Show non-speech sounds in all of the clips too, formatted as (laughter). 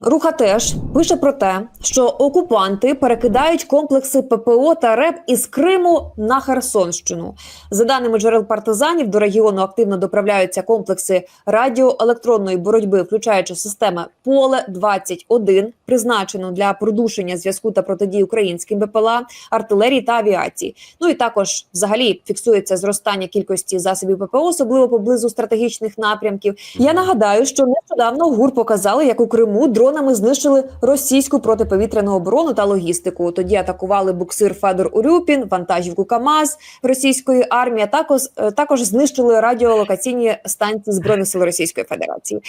Руха теж пише про те, що окупанти перекидають комплекси ППО та РЕП із Криму на Херсонщину. За даними джерел партизанів, до регіону активно доправляються комплекси радіоелектронної боротьби, включаючи системи Поле 21 призначену для продушення зв'язку та протидії українським БПЛА, артилерії та авіації. Ну і також взагалі фіксується зростання кількості засобів ППО, особливо поблизу стратегічних напрямків. Я нагадаю, що нещодавно ГУР показали, як у Криму дронами знищили російську протиповітряну оборону та логістику. Тоді атакували буксир Федор Урюпін, вантажівку КАМАЗ російської армії. а Також е, також знищили радіолокаційні станції збройних сил Російської Федерації.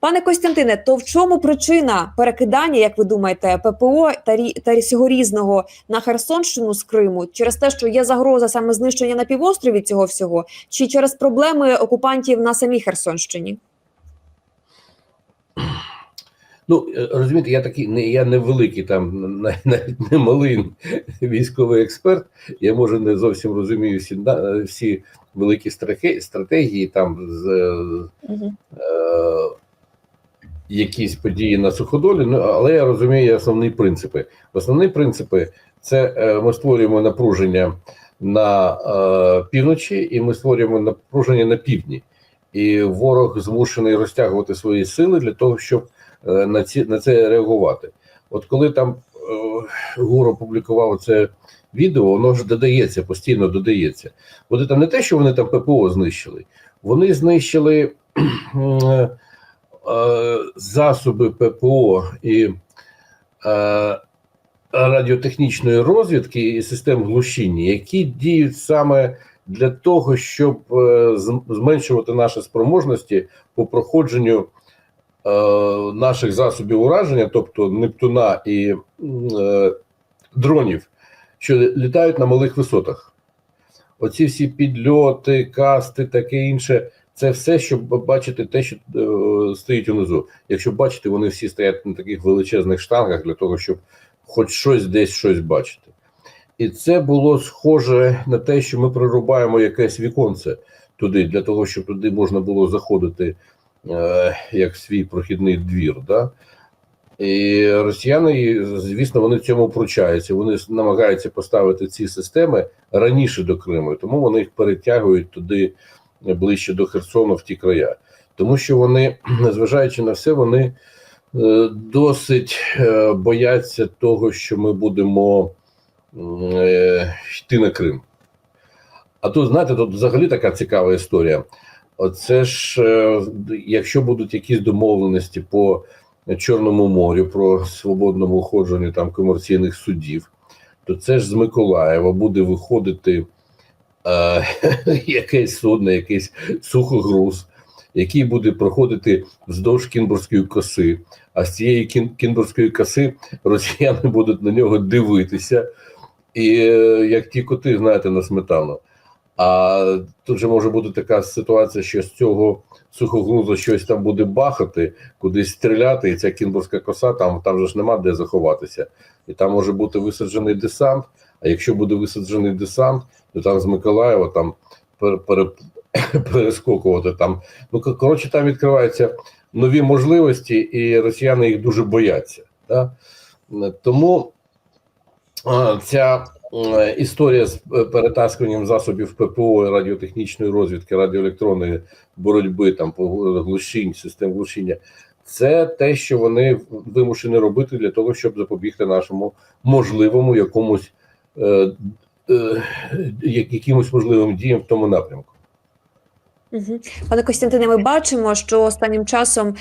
Пане Костянтине, то в чому причина перекидання, як ви думаєте, ППО та та різного на Херсонщину з Криму через те, що є загроза саме знищення на півострові цього всього, чи через проблеми окупантів на самій Херсонщині? Ну е, розумієте, я такий не я не великий там навіть не малий (laughs) військовий експерт. Я може не зовсім розумію всі на- всі великі стратегії, стратегії там з Угу. е, якісь події на суходолі. Ну але я розумію основні принципи. Основні принципи це е, ми створюємо напруження на е, півночі, і ми створюємо напруження на півдні. І ворог змушений розтягувати свої сили для того, щоб е, на ці на це реагувати. От коли там е, ГУР опублікував це відео, воно ж додається, постійно додається. Вони там не те, що вони там ППО знищили, вони знищили е, е, засоби ППО і е, радіотехнічної розвідки і систем глушіння, які діють саме для того, щоб е, зменшувати наші спроможності по проходженню е, наших засобів ураження, тобто Нептуна і е, дронів, що літають на малих висотах. Оці всі підльоти, касти, таке інше. Це все, щоб бачити те, що е, стоїть унизу. Якщо бачите, вони всі стоять на таких величезних штангах для того, щоб хоч щось десь щось бачити. І це було схоже на те, що ми прорубаємо якесь віконце туди, для того, щоб туди можна було заходити е, як свій прохідний двір. Да? І росіяни, звісно, вони в цьому пручаються. Вони намагаються поставити ці системи раніше до Криму, тому вони їх перетягують туди ближче до Херсону в ті края. Тому що вони, (clears throat) незважаючи на все, вони е, досить е, бояться того, що ми будемо е, йти на Крим. А тут, знаєте, тут взагалі така цікава історія. Оце ж, е, якщо будуть якісь домовленості по Чорному морю про свободному ходженню там комерційних судів, то це ж з Миколаєва буде виходити е, (laughs) якесь судно, якийсь сухогруз, який буде проходити вздовж Кінбурзької коси. А з цієї кін, Кінбурзької коси росіяни (laughs) будуть на нього дивитися, і е, як ті коти, знаєте, на сметану. А тут же може бути така ситуація, що з цього сухогрузу щось там буде бахати, кудись стріляти, і ця кінбурзька коса, там, там же ж нема де заховатися. І там може бути висаджений десант. А якщо буде висаджений десант, то там з Миколаєва там пере, пере, (coughs) перескокувати там. Ну коротше, там відкриваються нові можливості, і росіяни їх дуже бояться. Да? Тому ця е, історія з е, перетаскуванням засобів ППО, радіотехнічної розвідки, радіоелектронної боротьби, там по глушінь, систем глушіння. Це те, що вони вимушені робити для того, щоб запобігти нашому можливому якомусь е, е, якимось можливим діям в тому напрямку. Пане Костянтине, ми бачимо, що останнім часом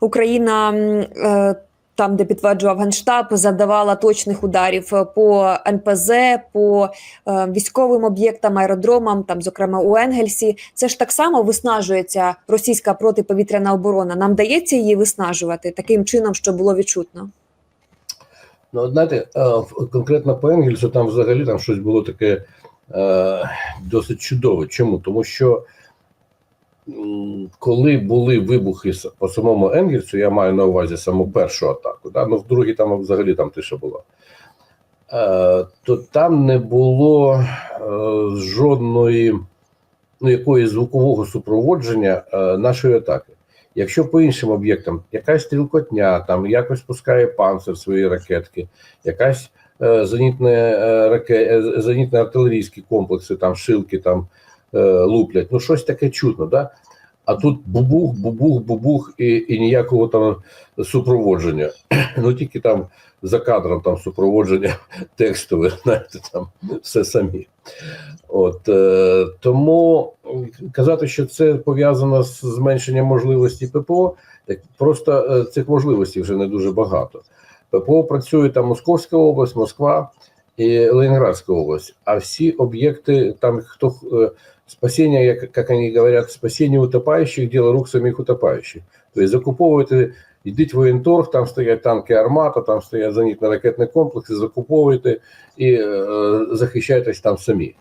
Україна е, там, де підтверджував Генштаб, завдавала точних ударів е, по НПЗ, по е, військовим об'єктам, аеродромам, там, зокрема у Енгельсі. Це ж так само виснажується російська протиповітряна оборона. Нам дається її виснажувати таким чином, що було відчутно. Ну, знаєте, е, конкретно по Енгельсу там взагалі там щось було таке е, досить чудове. Чому? Тому що коли були вибухи по самому Енгельсу, я маю на увазі саму першу атаку, да? ну в другій там взагалі там тиша була. Е, то там не було е, жодної ну, якоїсь звукового супроводження е, нашої атаки. Якщо по іншим об'єктам якась стрілкотня, там якось пускає панцир свої ракетки, якась е, зенітне, е, раке, е, зенітно-артилерійські комплекси, там шилки там луплять, ну щось таке чутно, да? А тут бубух, бубух, бубух і, і ніякого там супроводження. (clears throat) Ну тільки там за кадром там супроводження (laughs) текстове, знаєте, там все самі. От е, тому казати, що це пов'язано з зменшенням можливості ППО, так просто е, цих можливостей вже не дуже багато. ППО працює там Московська область, Москва і Ленінградська область. А всі об'єкти, там хто е, спасіння, як, як вони говорять, спасіння утопаючих, діло рук самих утопаючих. Тобто закуповуєте, йдіть в воєнторг, там стоять танки армата, там стоять зенітно-ракетні комплекси, закуповуєте і е, захищаєтесь там самі.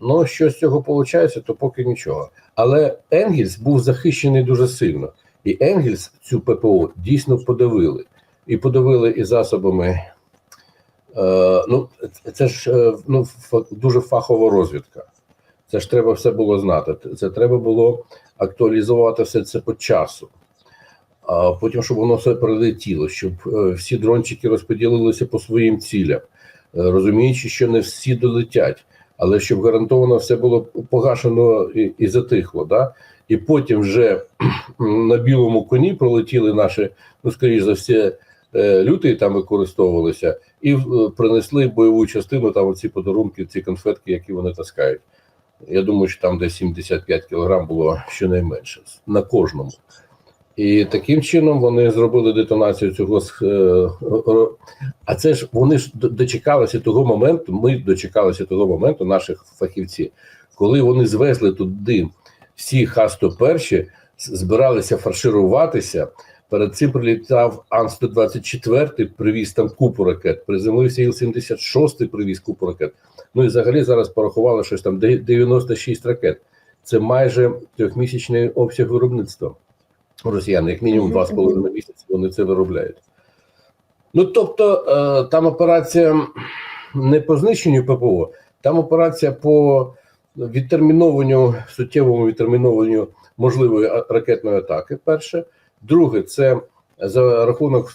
Ну, що з цього виходить, то поки нічого. Але Енгельс був захищений дуже сильно. І Енгельс цю ППО дійсно подавили. І подавили і засобами. Е, ну, це ж е, ну, дуже фахова розвідка. Це ж треба все було знати. Це треба було актуалізувати все це по часу. А потім, щоб воно все прилетіло, щоб е, всі дрончики розподілилися по своїм цілям, е, розуміючи, що не всі долетять, але щоб гарантовано все було погашено і, і затихло. Да? І потім вже (clears throat) на білому коні пролетіли наші, ну скоріш за все, е, лютий там використовувалися, і принесли бойову частину там ці подарунки, ці конфетки, які вони таскають. Я думаю, що там десь 75 кілограм було щонайменше на кожному. І таким чином вони зробили детонацію цього. е, А це ж вони ж дочекалися того моменту. Ми дочекалися того моменту, наших фахівці, коли вони звезли туди всі Х-101, збиралися фаршируватися. Перед цим прилітав Ан-124, привіз там купу ракет, приземлився Іл-76, привіз купу ракет. Ну і взагалі зараз порахували щось там де- 96 ракет. Це майже трьохмісячний обсяг виробництва. Росіяни, як мінімум Мгм, два з половиною місяці вони це виробляють. Ну тобто, е, там операція не по знищенню ППО, там операція по відтермінованню, суттєвому відтермінованню можливої ракетної атаки. Перше, друге, це за рахунок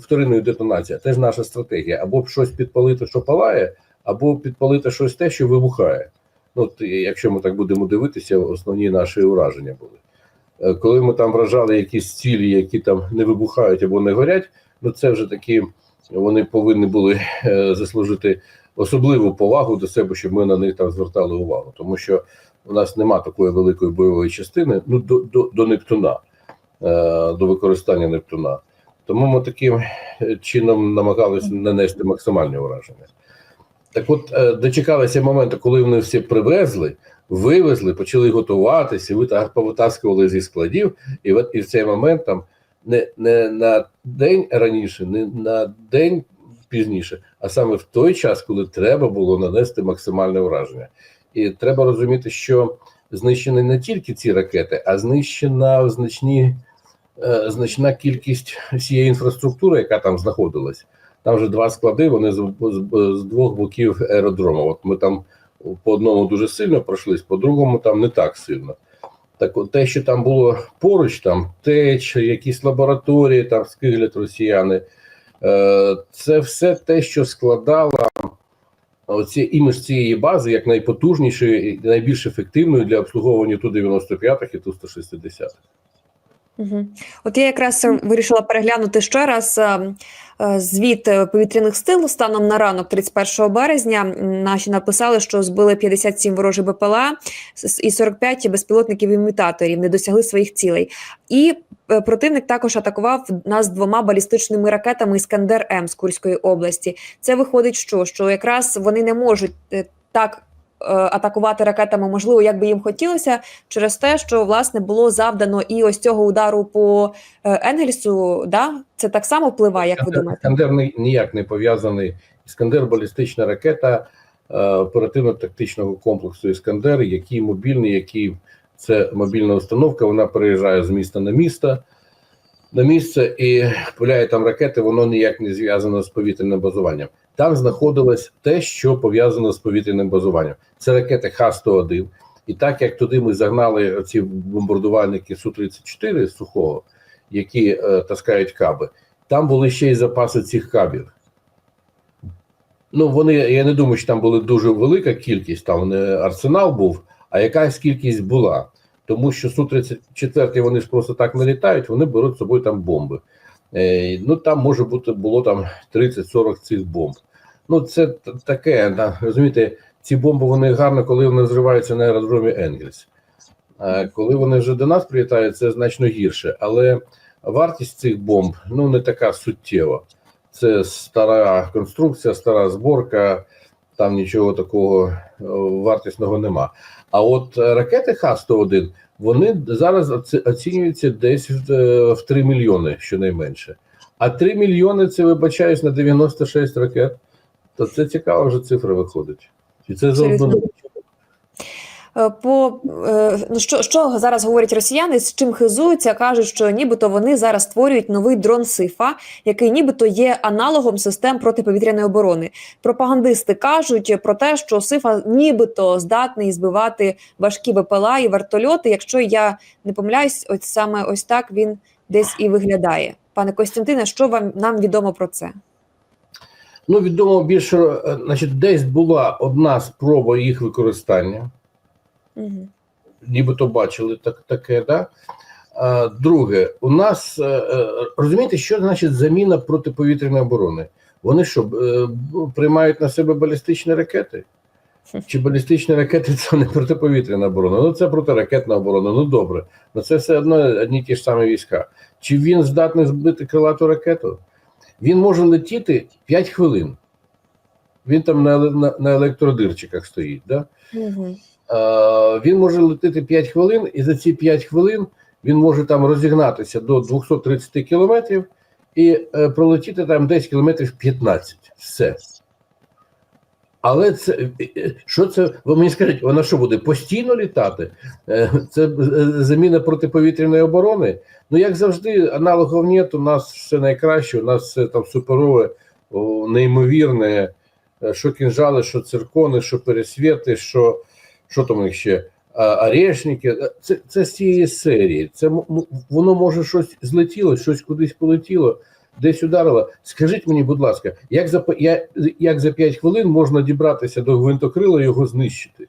вторинної детонації. Теж наша стратегія. Або щось підпалити, що палає, або підпалити щось те, що вибухає. Ну, от, якщо ми так будемо дивитися, основні наші ураження були. Е, Коли ми там вражали якісь цілі, які там не вибухають або не горять, ну це вже такі вони повинні були е, заслужити особливу повагу до себе, щоб ми на них там звертали увагу. Тому що у нас нема такої великої бойової частини ну, до, до, до Нептуна, е, до використання Нептуна. Тому ми таким чином намагалися нанести максимальне ураження. Так от е, дочекалися моменту, коли вони всі привезли, вивезли, почали готуватися, вита- повитаскували зі складів, і в, і в цей момент там не, не на день раніше, не на день пізніше, а саме в той час, коли треба було нанести максимальне враження. І треба розуміти, що знищені не тільки ці ракети, а знищена значні, е, значна кількість всієї інфраструктури, яка там знаходилась. Там вже два склади, вони з, з, з двох боків аеродрому. От ми там по одному дуже сильно пройшлись, по другому там не так сильно. Так от те, що там було поруч, там теч, якісь лабораторії, там скиглять росіяни, е, це все те, що складало оці імідж цієї бази як найпотужнішою і найбільш ефективною для обслуговування Ту-95 і Ту-160. От я якраз е, вирішила переглянути ще раз е, е, звіт повітряних сил станом на ранок 31 березня. Наші написали, що збили 57 ворожих БПЛА і 45 безпілотників імітаторів не досягли своїх цілей. І противник також атакував нас двома балістичними ракетами Іскандер М з Курської області. Це виходить, що, що якраз вони не можуть так. Е, Атакувати ракетами можливо, як би їм хотілося, через те, що власне було завдано і ось цього удару по е, Енгельсу. Да, це так само впливає, як ви думаєте? Іскандер ніяк не пов'язаний. Іскандер балістична ракета е, оперативно-тактичного комплексу Іскандер, який мобільний, який це мобільна установка. Вона переїжджає з міста на місто. На місце і пуляє там ракети, воно ніяк не зв'язано з повітряним базуванням. Там знаходилось те, що пов'язано з повітряним базуванням. Це ракети Х-101, І так як туди ми загнали ці бомбардувальники Су-34 сухого, які е, таскають каби, там були ще й запаси цих кабів. Ну, вони, я не думаю, що там була дуже велика кількість, там не арсенал був, а якась кількість була. Тому що Су-34 вони ж просто так не літають, вони беруть з собою там бомби. Е, ну там може бути було там 30-40 цих бомб. Ну, це таке, да, розумієте, ці бомби вони гарно, коли вони зриваються на аеродромі Енгельс. Коли вони вже до нас прилітають, це значно гірше. Але вартість цих бомб ну не така суттєва. Це стара конструкція, стара зборка, там нічого такого е, вартісного нема. А от е, ракети Х-101 вони зараз оцінюються десь в, е, в 3 мільйони, щонайменше. А 3 мільйони це вибачаюсь на 96 ракет. То це цікава вже цифра виходить. І це за одну Е, По е, ну що, що зараз говорять росіяни, з чим хизуються, кажуть, що нібито вони зараз створюють новий дрон Сифа, який нібито є аналогом систем протиповітряної оборони. Пропагандисти кажуть про те, що Сифа нібито здатний збивати важкі БПЛА і вертольоти. Якщо я не помиляюсь, ось саме ось так він десь і виглядає. Пане Костянтине, що вам нам відомо про це? Ну, відомо більше, е, значить, десь була одна спроба їх використання. Угу. нібито бачили так, таке, да? А, друге, у нас е, е, розумієте, що значить заміна протиповітряної оборони? Вони що приймають на себе балістичні ракети? Чи балістичні ракети це не протиповітряна оборона? Ну це протиракетна оборона. Ну добре, ну це все одно одні ті ж самі війська. Чи він здатний збити крилату ракету? Він може летіти 5 хвилин. Він там на, на, на електродирчиках стоїть. Да? Угу. А, він може летити 5 хвилин, і за ці 5 хвилин він може там розігнатися до 230 кілометрів і е, пролетіти там десь кілометрів 15. Все. Але це е, що це? Ви мені скажіть, вона що буде постійно літати? Е, Це е, заміна протиповітряної оборони. Ну, як завжди, аналогів нет, у нас все найкраще, у нас все там суперове, неймовірне, що кінжали, що циркони, що пересвіти, що що там у них ще орешники. Це, це з цієї серії. Це воно може щось злетіло, щось кудись полетіло, десь ударило. Скажіть мені, будь ласка, як за я, як за 5 хвилин можна дібратися до гвинтокрила і його знищити?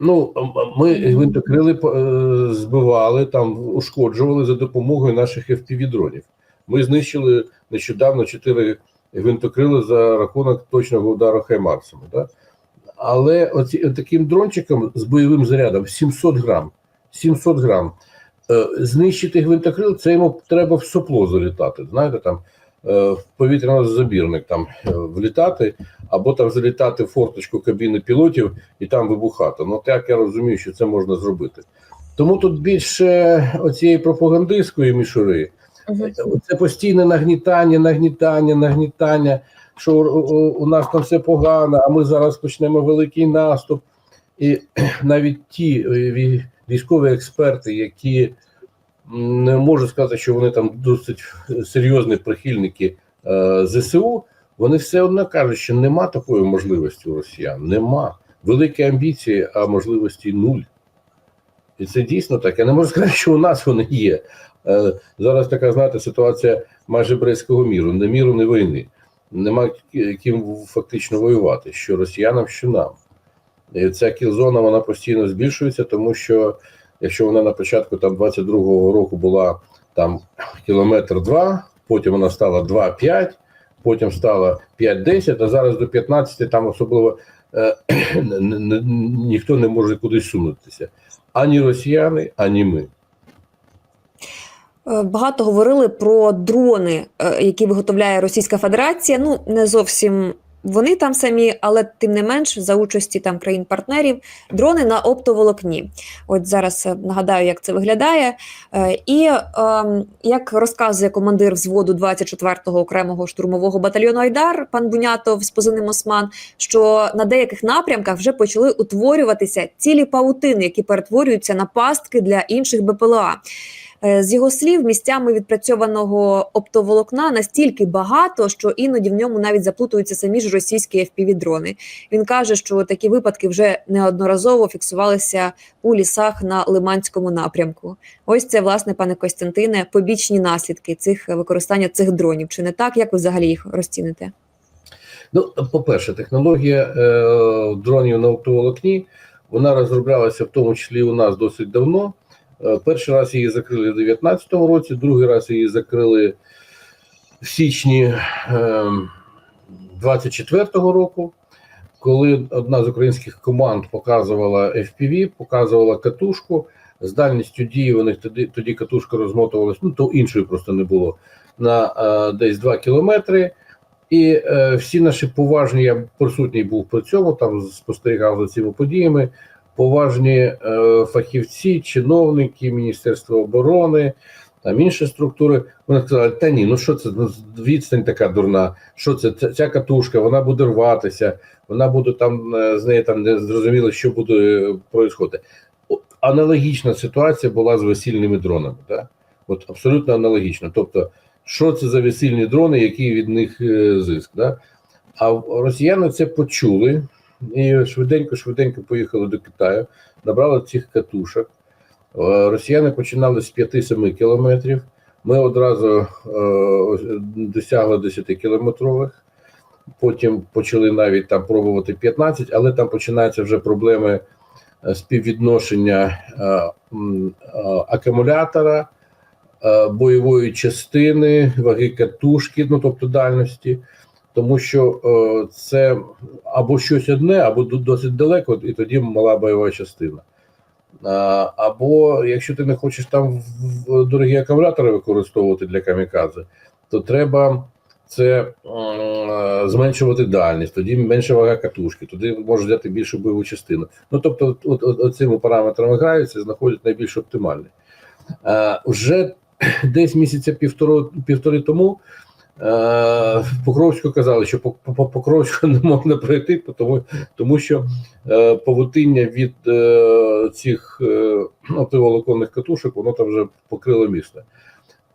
Ну, ми гвинтокрили е, збивали, там ушкоджували за допомогою наших FPV-дронів. Ми знищили нещодавно 4 гвинтокрили за рахунок точного удару Хаймарсами. Да? Але оці, таким дрончиком з бойовим зарядом 700 грам. 700 грам. Е, знищити гвинтокрил, це йому треба в сопло залітати. Знаєте, там е, в повітряно-забірник там е, влітати, або там залітати в форточку кабіни пілотів і там вибухати. Ну так я розумію, що це можна зробити. Тому тут більше оцієї пропагандистської мішури. Це постійне нагнітання, нагнітання, нагнітання, що у, нас там все погано, а ми зараз почнемо великий наступ. І (clears throat) навіть ті військові експерти, які не можу сказати, що вони там досить серйозні прихильники е, ЗСУ, вони все одно кажуть, що нема такої можливості у росіян. Нема. Великі амбіції, а можливості нуль. І це дійсно так. Я не можу сказати, що у нас вони є. Е, Зараз така, знаєте, ситуація майже Брестського міру, не міру, не війни. Нема ким фактично воювати, що росіянам, що нам. І ця кілзона вона постійно збільшується, тому що якщо вона на початку там 22-го року була там кілометр два, потім вона стала 2,5, потім стала 5-10, а зараз до 15 там особливо е, (clears throat) ніхто не може кудись сунутися. Ані росіяни, ані ми. Е, Багато говорили про дрони, е, які виготовляє Російська Федерація. Ну не зовсім вони там самі, але тим не менш за участі там країн-партнерів дрони на оптоволокні. От зараз е, нагадаю, як це виглядає. Е, І ем, як розказує командир взводу 24-го окремого штурмового батальйону Айдар, пан Бунятов з позивним Осман, що на деяких напрямках вже почали утворюватися цілі паутини, які перетворюються на пастки для інших БПЛА. Е, З його слів, місцями відпрацьованого оптоволокна настільки багато, що іноді в ньому навіть заплутуються самі ж російські FPV-дрони. Він каже, що такі випадки вже неодноразово фіксувалися у лісах на Лиманському напрямку. Ось це, власне, пане Костянтине, побічні наслідки цих використання цих дронів. Чи не так? Як ви взагалі їх розціните? Ну, по-перше, технологія е, дронів на оптоволокні вона розроблялася в тому числі у нас досить давно. Е, перший раз її закрили в 2019 році, другий раз її закрили в січні е, 24-го року, коли одна з українських команд показувала FPV, показувала катушку. З дальністю дії у них тоді, тоді катушка розмотувалась, ну то іншої просто не було на е, десь 2 кілометри. І е, всі наші поважні, я присутній був при цьому, там спостерігав за цими подіями. Поважні е, фахівці, чиновники Міністерства оборони, там інші структури. Вони сказали, та ні, ну що це ну, відстань така дурна, що це ця, катушка, вона буде рватися, вона буде там е, з неї там не зрозуміло, що буде е. От Аналогічна ситуація була з весільними дронами. Да? От абсолютно аналогічна. Тобто, що це за весільні дрони, який від них зиск. Да? А росіяни це почули і швиденько-швиденько поїхали до Китаю, набрали цих катушок. Е, Росіяни починали з 5-7 кілометрів. Ми одразу е, досягли 10-кілометрових. Потім почали навіть там пробувати 15, але там починаються вже проблеми е, співвідношення е, е, акумулятора, е, бойової частини, ваги катушки, ну тобто дальності, тому що е, це або щось одне, або досить далеко, і тоді мала бойова частина. А, Або якщо ти не хочеш там в дорогі акумулятори використовувати для камікадзе, то треба це зменшувати дальність, тоді менше вага катушки, тоді можеш взяти більшу бойову частину. Ну тобто, от, от, от цими параметрами граються і знаходять найбільш оптимальний. Вже (clears throat) десь місяця півтори, тому е, Покровську казали, що по, по Покровську (laughs) не можна пройти, тому, тому що е, павутиння від е, цих е, оптоволоконних катушок, воно там вже покрило місто.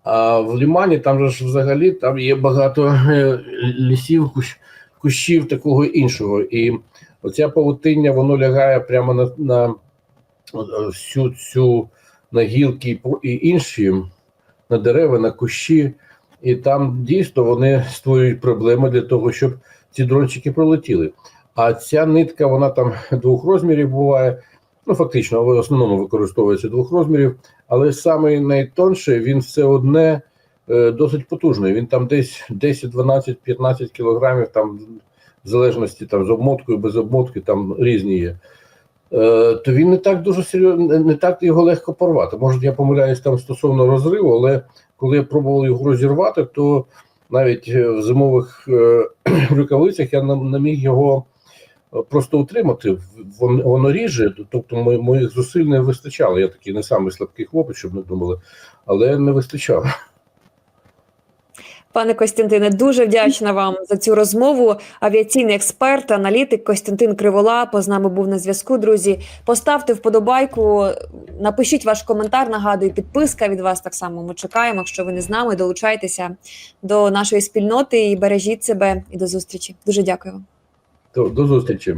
А в Лімані там же ж взагалі там є багато е, лісів, кущ, кущів такого іншого. І оця павутиння воно лягає прямо на, на е, всю цю на гілки і інші, на дерева, на кущі. І там дійсно вони створюють проблеми для того, щоб ці дрончики пролетіли. А ця нитка, вона там двох розмірів буває. Ну, фактично, в основному використовується двох розмірів, але саме найтонший він все одне е, досить потужний. Він там десь 10, 12, 15 кілограмів, там в залежності там з обмоткою, без обмотки, там різні є. Е, то він не так дуже серйозно, не так його легко порвати. Може, я помиляюсь там стосовно розриву, але коли я пробував його розірвати, то навіть е, в зимових е, (clears throat) рукавицях я не, міг його просто утримати. Воно, ріже, тобто мо- моїх зусиль не вистачало. Я такий не самий слабкий хлопець, щоб не думали, але не вистачало. Пане Костянтине, дуже вдячна вам за цю розмову. Авіаційний експерт, аналітик Костянтин Криволапо з нами був на зв'язку. Друзі, поставте вподобайку, напишіть ваш коментар. Нагадую, підписка від вас так само. Ми чекаємо. Якщо ви не з нами, долучайтеся до нашої спільноти і бережіть себе. І до зустрічі. Дуже дякую вам. То до зустрічі.